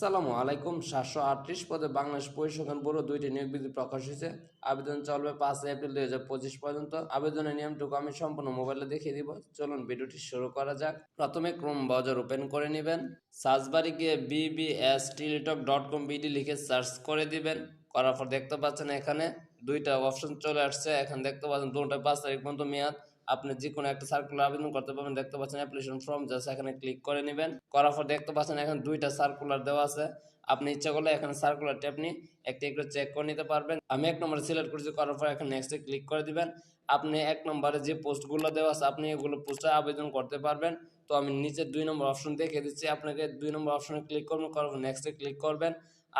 আসসালামু আলাইকুম। সাতশো আটত্রিশ পদে বাংলাদেশ পরিসংখ্যান ব্যুরো দুইটি নিয়োগ বিধি প্রকাশ হয়েছে। আবেদন চলবে পাঁচ এপ্রিল দুই হাজার পঁচিশ পর্যন্ত। আবেদনের নিয়মটুকু আমি সম্পূর্ণ মোবাইলে দেখিয়ে দিব। চলুন ভিডিওটি শুরু করা যাক। প্রথমে ক্রোম ব্রাউজার ওপেন করে নেবেন। সার্চবারে গিয়ে BBS Teletalk dot com BD লিখে সার্চ করে দিবেন। করার পর দেখতে পাচ্ছেন এখানে দুইটা অপশন চলে আসছে। এখানে দেখতে পাচ্ছেন দুটো পাঁচ তারিখ পর্যন্ত মেয়াদ। আপনি যে কোনো একটা সার্কুলার আবেদন করতে পারবেন। দেখতে পাচ্ছেন অ্যাপ্লিকেশন ফর্ম জাস্ট এখানে ক্লিক করে নেবেন। করার পর দেখতে পাচ্ছেন এখানে দুইটা সার্কুলার দেওয়া আছে। আপনি ইচ্ছা করলে এখানে সার্কুলারটি আপনি একটি একটু চেক করে নিতে পারবেন। আমি এক নম্বরে সিলেক্ট করেছি, করার পর এখানে নেক্সটে ক্লিক করে দিবেন। আপনি এক নম্বরে যে পোস্টগুলো দেওয়া আছে, আপনি এগুলো পোস্টে আবেদন করতে পারবেন। তো আমি নিচে দুই নম্বর অপশন দেখে দিচ্ছি। আপনাকে দুই নম্বর অপশনে ক্লিক করবেন, করার পর নেক্সটে ক্লিক করবেন।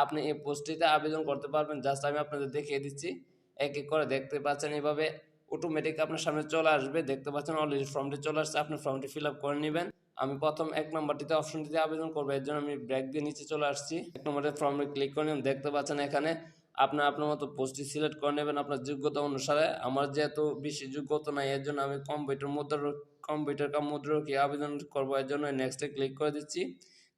আপনি এই পোস্টটিতে আবেদন করতে পারবেন। জাস্ট আমি আপনাদের দেখিয়ে দিচ্ছি। এক এক করে দেখতে পাচ্ছেন এভাবে। অটোমেটিক আপনার সামনে চলে আসবে। দেখতে পাচ্ছেন অলরেডি ফর্মটি চলে আসছে। আপনি ফর্মটি ফিল আপ করে নেবেন। আমি প্রথম এক নম্বরটিতে অপশনটিতে আবেদন করব। এর জন্য আমি ব্র্যাক দিয়ে নিচে চলে আসছি। এক নম্বরের ফর্মে ক্লিক করে নেবেন দেখতে পাচ্ছেন এখানে আপনার আপনার মতো পোস্টটি সিলেক্ট করে নেবেন আপনার যোগ্যতা অনুসারে। আমার যেহেতু বেশি যোগ্যতা নাই, এর জন্য আমি কম্পিউটার মুদ্রা কম্পিউটার কাম মুদ্রাকে আবেদন করব। এর জন্য নেক্সটে ক্লিক করে দিচ্ছি।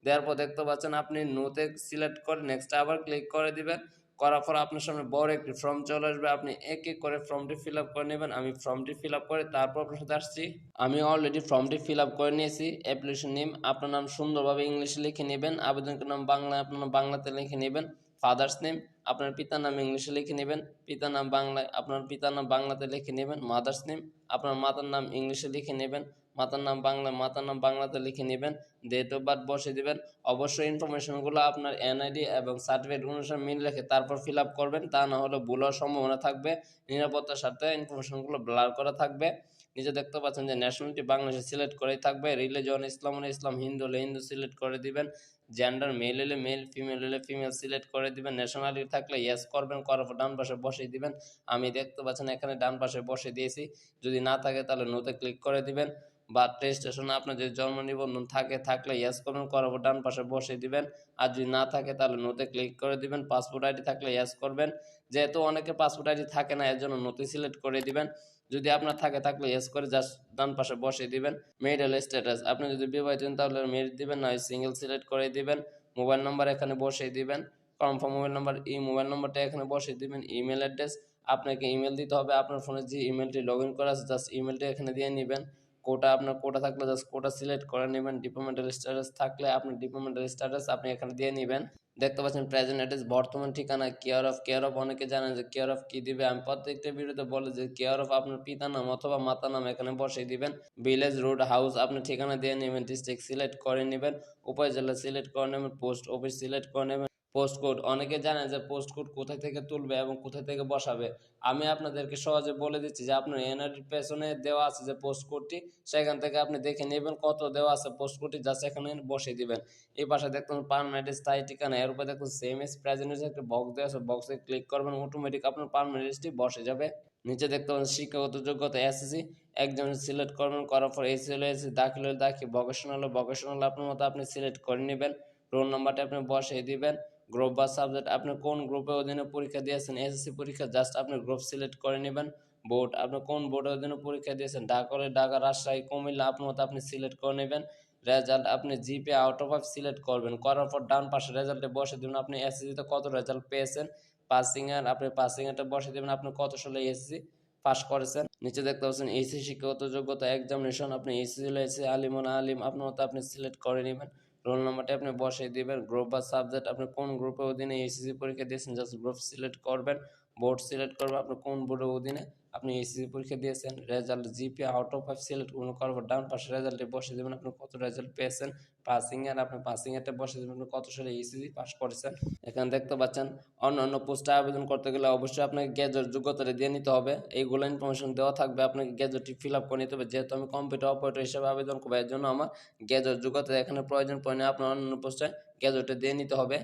দেওয়ার পর দেখতে পাচ্ছেন আপনি নোতে সিলেক্ট করে নেক্সট আবার ক্লিক করে দিবেন। করার পর আপনার সামনে বড় একটি ফর্ম চলে আসবে। আপনি এক এক করে ফর্মটি ফিল আপ করে নেবেন। আমি ফর্মটি ফিল আপ করে তারপর আপনার সাথে আসছি। আমি অলরেডি ফর্মটি ফিল আপ করে নিয়েছি। অ্যাপ্লিকেশন নেম আপনার নাম সুন্দরভাবে ইংলিশে লিখে নেবেন। আবেদনকার নাম বাংলা, আপনার নাম বাংলাতে লিখে নেবেন। ফাদার্স নেম আপনার পিতার নাম ইংলিশে লিখে নেবেন, পিতার নাম বাংলায় আপনার পিতার নাম বাংলাতে লিখে নেবেন মাদার্স নেম আপনার মাতার নাম ইংলিশে লিখে নেবেন, মাতার নাম বাংলা, মাতার নাম বাংলাতে লিখে নেবেন ডেট অফ বার্থ বসে দেবেন, অবশ্যই ইনফরমেশনগুলো আপনার এনআইডি এবং সার্টিফিকেট অনুসারে মিল রেখে তারপর ফিল আপ করবেন, তা না হলে ভুল হওয়ার সম্ভাবনা থাকবে, নিরাপত্তার সাথে ইনফরমেশনগুলো ব্লার করা থাকবে, নিজে দেখতে পাচ্ছেন যে ন্যাশনালিটি বাংলাদেশে সিলেক্ট করেই থাকবে রিলিজন ইসলাম হলে ইসলাম, হিন্দু হলে হিন্দু সিলেক্ট করে দিবেন জেন্ডার মেল হলে মেল ফিমেল হলে ফিমেল সিলেক্ট করে দিবেন ন্যাশনালিটি থাকলে ইয়েস করবেন, করার পর ডান পাশে বসিয়ে দিবেন। আমি দেখতে পাচ্ছেন এখানে ডান পাশে বসে দিয়েছি। যদি না থাকে তাহলে নোতে ক্লিক করে দিবেন বা রেজিস্ট্রেশনে আপনার যদি জন্ম নিবন্ধন থাকে, থাকলে ইয়েস করবেন, করার পর ডান পাশে বসিয়ে দিবেন। আর যদি না থাকে তাহলে নোতে ক্লিক করে দিবেন। পাসপোর্ট আইডি থাকলে ইয়েস করবেন। যেহেতু অনেকে পাসপোর্ট আইডি থাকে না, এর জন্য নোতে সিলেক্ট করে দিবেন। যদি আপনার থাকে থাকলে ইয়েস করে জাস্ট ডান পাশে বসিয়ে দিবেন। মেরিটাল স্ট্যাটাস আপনি যদি বিবাহিত তাহলে মেরিট দিবেন না সিঙ্গেল সিলেক্ট করে দিবেন। মোবাইল নাম্বার এখানে বসিয়ে দিবেন। কনফার্ম মোবাইল নাম্বার এই মোবাইল নাম্বারটা এখানে বসিয়ে দিবেন ইমেল অ্যাড্রেস আপনাকে ইমেল দিতে হবে, আপনার ফোনে যে ইমেলটি লগ ইন করা আছে জাস্ট ইমেলটি এখানে দিয়ে নেবেন কোটা আপনার কোটা থাকলে জাস্ট কোটা সিলেক্ট করে নেবেন ডিপার্টমেন্টাল স্ট্যাটাস থাকলে আপনি ডিপার্টমেন্টাল স্ট্যাটাস আপনি এখানে দিয়ে নেবেন, দেখতে পাচ্ছেন প্রেজেন্ট অ্যাড্রেস বর্তমান ঠিকানা কেয়ার অফ কেয়ার অফ অনেকে জানেন যে কেয়ার অফ কি দিবে, আমি প্রত্যেকটা ভিডিওতে বলে যে কেয়ার অফ আপনার পিতার নাম অথবা মাতার নাম এখানে বসিয়ে দিবেন ভিলেজ রোড হাউস আপনি ঠিকানা দিয়ে নেবেন ডিস্ট্রিক্ট সিলেক্ট করে নেবেন, উপজেলা সিলেক্ট করে নেবেন পোস্ট অফিস সিলেক্ট করে নেবেন। পোস্ট কোড অনেকে জানেন যে পোস্ট কোড কোথায় থেকে তুলবে এবং কোথায় থেকে বসাবে। আমি আপনাদেরকে সহজে বলে দিচ্ছি যে আপনার এনআরডির পেছনে দেওয়া আছে যে পোস্ট কোডটি সেখান থেকে আপনি দেখে নেবেন কত দেওয়া আছে পোস্ট কোডটি যা সেখানে বসিয়ে দিবেন। এই পাশে দেখুন পারমানেন্ট স্থায়ী ঠিকানা, এর উপরে দেখুন সেম এস প্রেজেন্ট একটা বক্স দেওয়া আছে বক্সে ক্লিক করবেন অটোমেটিক আপনার পারমানেন্টটি বসে যাবে। নিচে দেখতে পাবেন শিক্ষাগত যোগ্যতা এসএসসি একজন সিলেক্ট করবেন, করার পর হলে এসি দাখিল দাখিল ভকেশনাল ভকেশনাল আপনার মতো আপনি সিলেক্ট করে নেবেন। রোল নাম্বারটা আপনি বসিয়ে দিবেন। গ্রুপ বা সাবজেক্ট আপনি কোন গ্রুপের অধীনে পরীক্ষা দিয়েছেন? এসএসসি পরীক্ষা জাস্ট আপনি গ্রুপ সিলেক্ট করে নেবেন। বোর্ড আপনি কোন বোর্ডের অধীনে পরীক্ষা দিয়েছেন? ঢাকা ঢাকা রাজশাহী কুমিল্লা আপনার মতো আপনি সিলেক্ট করে নেবেন। রেজাল্ট আপনি জিপে আউট অফ ফাইভ সিলেক্ট করবেন। করার পর ডান পাশে রেজাল্টে বসে দেবেন। আপনি এসএসসিতে কত রেজাল্ট পেয়েছেন? পাসিং এর, আপনি পাসিং এরটা বসে দেবেন। আপনি কত সালে এসএসসি পাস করেছেন? নিচে দেখতে পাচ্ছেন এসি শিক্ষাগত যোগ্যতা এক্সামিনেশন আপনি এসি হলে এসি আলিমন আলিম আপনার মতো আপনি সিলেক্ট করে নেবেন। রোল নাম্বারটা আপনি বসিয়ে দিবেন। গ্রুপ বা সাবজেক্ট আপনি কোন গ্রুপের অধীনে এসএসসি পরীক্ষা দিয়েছেন জাস্ট গ্রুপ সিলেক্ট করবেন। বোর্ড সিলেক্ট করবেন আপনি কোন বোর্ডের অধীনে আপনি এসএসসি পরীক্ষা দিয়েছেন result GP out of five select করার পর ডান পাশে রেজাল্টে বসে দেবেন আপনি কত রেজাল্ট পেয়েছেন পাসিং এর, আপনি পাসিং এরটা বসে দেবেন আপনি কত সালে এসএসসি পাস করেছেন। এখানে দেখতে পাচ্ছেন, অন্য অন্য পোস্টে আবেদন করতে গেলে অবশ্যই আপনাকে গ্যাজেট যোগ্যতাটা দিয়ে নিতে হবে। এইগুলো ইনফরমেশন দেওয়া থাকবে, আপনাকে গ্যাজেটটি ফিল আপ করে নিতে হবে। যেহেতু আমি কম্পিউটার অপারেটর হিসেবে আবেদন করব, এর জন্য আমার গ্যাজেট যোগ্যতা এখানে প্রয়োজন পড়ে না, আপনার অন্য পোস্টে গ্যাজেটে দিয়ে নিতে হবে।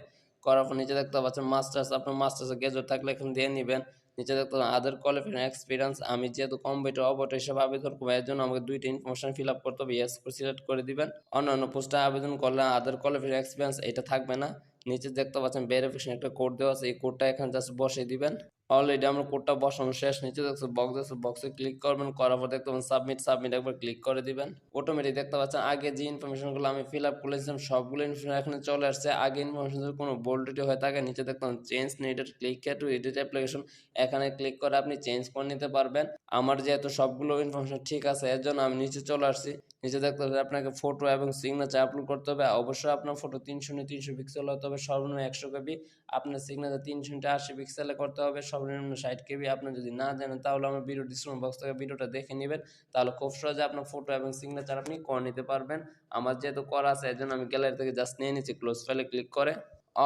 করার পর নিচে দেখতে পাচ্ছেন মাস্টার্স আপনার মাস্টার্সের গ্যাজেট থাকলে এখানে দিয়ে নেবেন। নিচে দেখতে আদার কোয়ালিফিকেশন এক্সপিরিয়েন্স আমি যেহেতু কম্পিউটার অপারেটর হিসেবে আবেদন করব, এর জন্য আমাকে দুইটা ইনফরমেশন ফিল আপ করতে হবে ইয়েস সিলেক্ট করে দিবেন। অন্যান্য অন্য পোস্টে আবেদন করলে আদার কোয়ালিফিকেশন এক্সপিরিয়েন্স এটা থাকবে না। নিচে দেখতে পাচ্ছেন ভেরিফিকেশন একটা কোড দেওয়া আছে, এই কোডটা এখানে জাস্ট বসিয়ে দিবেন। অলরেডি আমার কোডটা বসানো শেষ, নিচে দেখছ বক্স আছে বক্সে ক্লিক করবেন, করার পর দেখতে পাবেন সাবমিট সাবমিট একবার ক্লিক করে দিবেন। অটোমেটিক দেখতে পাচ্ছেন, আগে যে ইনফরমেশনগুলো আমি ফিল আপ করেছিলাম, সবগুলো ইনফরমেশন এখানে চলে আসছে। আগে ইনফরমেশন যদি কোনো বোল্ডিটি হয়ে থাকে, নিচে দেখতাম change needed click to edit application এখানে ক্লিক করে আপনি চেঞ্জ করে নিতে পারবেন। আমার যেহেতু সবগুলো ইনফরমেশন ঠিক আছে, এর জন্য আমি নিচে চলে আসছি। নিচে দেখতে হবে আপনাকে ফটো এবং সিগনেচার আপলোড করতে হবে। অবশ্যই আপনার ফটো তিনশো নিয়ে তিনশো পিক্সেল হতে হবে। সর্বনিম্ন একশো কেবি আপনার সিগনেচার তিনশো নিয়ে আশি পিক্সেলে করতে হবে। সর্বনিম্ন ষাট কেবি আপনি যদি না জানেন, তাহলে আমার ভিডিও ডিসক্রিপশন বক্স থেকে ভিডিওটা দেখে নেবেন। তাহলে খুব সহজে আপনার ফটো এবং সিগনেচার আপনি করে নিতে পারবেন। আমার যেহেতু করা আছে এর জন্য আমি গ্যালারি থেকে জাস্ট নিয়ে নিচ্ছি। ক্লোজ ফাইলে ক্লিক করে।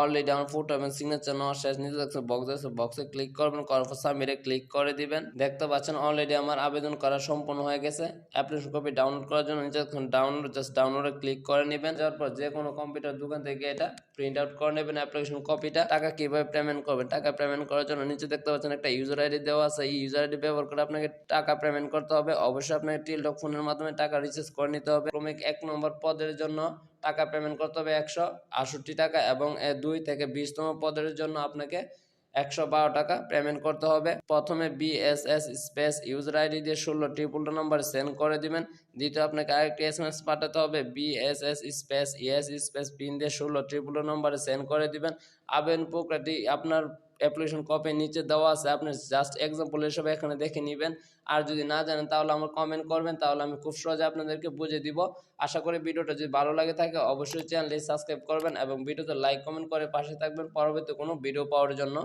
অলরেডি আমার ফটো এবং সিগনেচার নেওয়া শেষ নিতে দেখছ বক্স আছে বক্সে ক্লিক করবেন, করার পর সাবমিটে ক্লিক করে দিবেন। দেখতে পাচ্ছেন অলরেডি আমার আবেদন করা সম্পূর্ণ হয়ে গেছে। অ্যাপ্লিকেশন কপি ডাউনলোড করার জন্য নিচে ডাউনলোড জাস্ট ডাউনলোডে ক্লিক করে নেবেন। যাওয়ার পর যে কোনো কম্পিউটার দোকান থেকে এটা প্রিন্ট আউট করে নেবেন অ্যাপ্লিকেশন কপিটা টাকা কীভাবে পেমেন্ট করবেন? টাকা পেমেন্ট করার জন্য নিচে দেখতে পাচ্ছেন একটা ইউজার আইডি দেওয়া আছে। এই ইউজার আইডি ব্যবহার করে আপনাকে টাকা পেমেন্ট করতে হবে। অবশ্যই আপনাকে টিলডক ফোনের মাধ্যমে টাকা রিচার্জ করে নিতে হবে। ক্রমিক এক নম্বর পদের জন্য টাকা পেমেন্ট করতে হবে একশো আটষট্টি টাকা এবং দুই থেকে বিশতম পদের জন্য আপনাকে একশো বারো টাকা পেমেন্ট করতে হবে। প্রথমে বিএসএস স্পেস ইউজার আইডি দিয়ে ষোলো ট্রিপল নাম্বার সেন্ড করে দিবেন। দ্বিতীয় আপনাকে আরেকটি এস এম এস পাঠাতে হবে। BSS space ES space PIN দিয়ে ষোলো ট্রিপল নম্বরে সেন্ড করে দিবেন। আবেদন প্রক্রিয়াটি আপনার অ্যাপ্লিকেশন কপি নিচে দেওয়া আছে। আপনি জাস্ট এক্সাম্পল হিসেবে এখানে দেখে নেবেন। আর যদি না জানেন তাহলে আমার কমেন্ট করবেন, তাহলে আমি খুব সহজে আপনাদেরকে বুঝিয়ে দিব। আশা করি ভিডিওটা যদি ভালো লাগে থাকে, অবশ্যই চ্যানেলটি সাবস্ক্রাইব করবেন এবং ভিডিওতে লাইক কমেন্ট করে পাশে থাকবেন। পরবর্তী কোনো ভিডিও পাওয়ার জন্য।